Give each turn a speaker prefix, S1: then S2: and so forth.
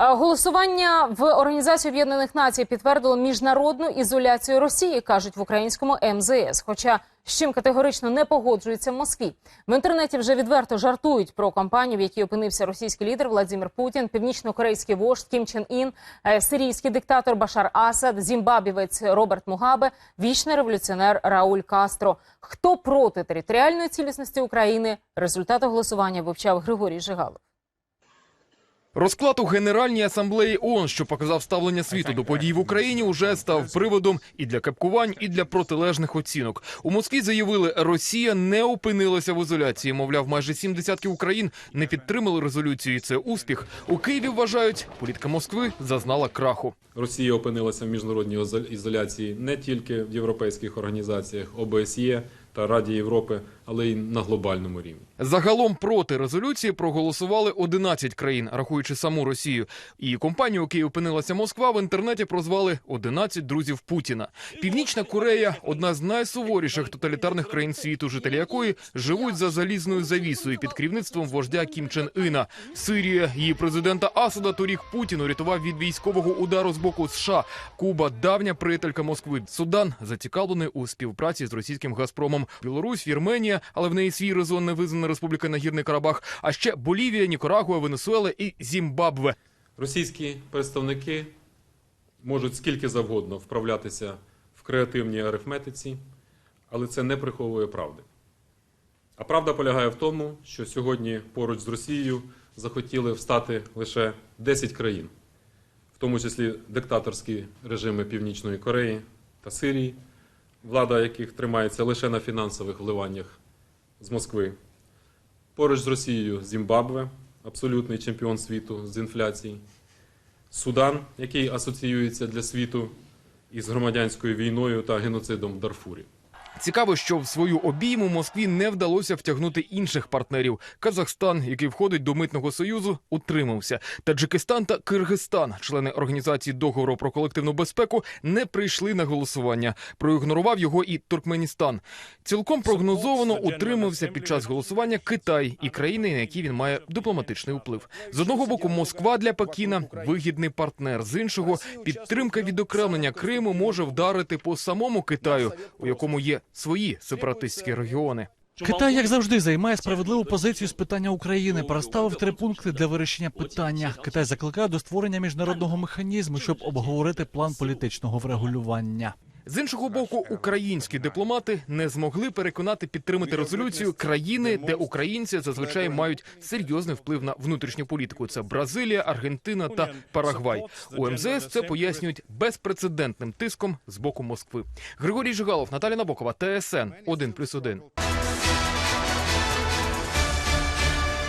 S1: Е, Голосування в Організації Об'єднаних Націй підтвердило міжнародну ізоляцію Росії, кажуть в українському МЗС. Хоча з чим категорично не погоджується в Москві. В інтернеті вже відверто жартують про кампанію, в якій опинився російський лідер Владимир Путін, північно-корейський вождь Кім Чен Ін, е, сирійський диктатор Башар Асад, зімбабвівець Роберт Мугабе, вічний революціонер Рауль Кастро. Хто проти територіальної цілісності України? Результати голосування вивчав Григорій Жигалов.
S2: Розклад у Генеральній асамблеї ООН, що показав ставлення світу до подій в Україні, уже став приводом і для кепкувань, і для протилежних оцінок. У Москві заявили, Росія не опинилася в ізоляції. Мовляв, майже сім десятків Україн не підтримали резолюцію. і Це успіх. У Києві вважають, політика Москви зазнала краху.
S3: Росія опинилася в міжнародній ізо- ізоляції не тільки в європейських організаціях ОБСЄ та Раді Європи, але й на глобальному рівні.
S2: Загалом проти резолюції проголосували 11 країн, рахуючи саму Росію. І компанію, якій опинилася Москва, в інтернеті прозвали «11 друзів Путіна. Північна Корея одна з найсуворіших тоталітарних країн світу, жителі якої живуть за залізною завісою під керівництвом вождя Кім Чен Іна. Сирія, її президента Асада торік Путін урятував від військового удару з боку США. Куба давня приятелька Москви. Судан зацікавлений у співпраці з російським Газпромом. Білорусь, Вірменія, але в неї свій резон не визнана Республіка Нагірний Карабах. А ще Болівія, Нікарагуа, Венесуела і Зімбабве.
S3: Російські представники можуть скільки завгодно вправлятися в креативній арифметиці, але це не приховує правди. А правда полягає в тому, що сьогодні поруч з Росією захотіли встати лише 10 країн, в тому числі диктаторські режими Північної Кореї та Сирії, влада яких тримається лише на фінансових вливаннях з Москви. Поруч з Росією Зімбабве, абсолютний чемпіон світу з інфляції. Судан, який асоціюється для світу із громадянською війною та геноцидом в Дарфурі.
S2: Цікаво, що в свою обійму Москві не вдалося втягнути інших партнерів. Казахстан, який входить до митного союзу, утримався. Таджикистан та Киргизстан, члени організації договору про колективну безпеку, не прийшли на голосування. Проігнорував його і Туркменістан. Цілком прогнозовано утримався під час голосування Китай і країни, на які він має дипломатичний вплив. З одного боку, Москва для Пекіна вигідний партнер. З іншого, підтримка відокремлення Криму може вдарити по самому Китаю, у якому є свої сепаратистські регіони.
S4: Китай, як завжди, займає справедливу позицію з питання України. Проставив три пункти для вирішення питання. Китай закликає до створення міжнародного механізму, щоб обговорити план політичного врегулювання.
S2: З іншого боку, українські дипломати не змогли переконати підтримати резолюцію країни, де українці зазвичай мають серйозний вплив на внутрішню політику. Це Бразилія, Аргентина та Парагвай. У МЗС це пояснюють безпрецедентним тиском з боку Москви. Григорій Жигалов, Наталя Набокова, ТСН 1+,1.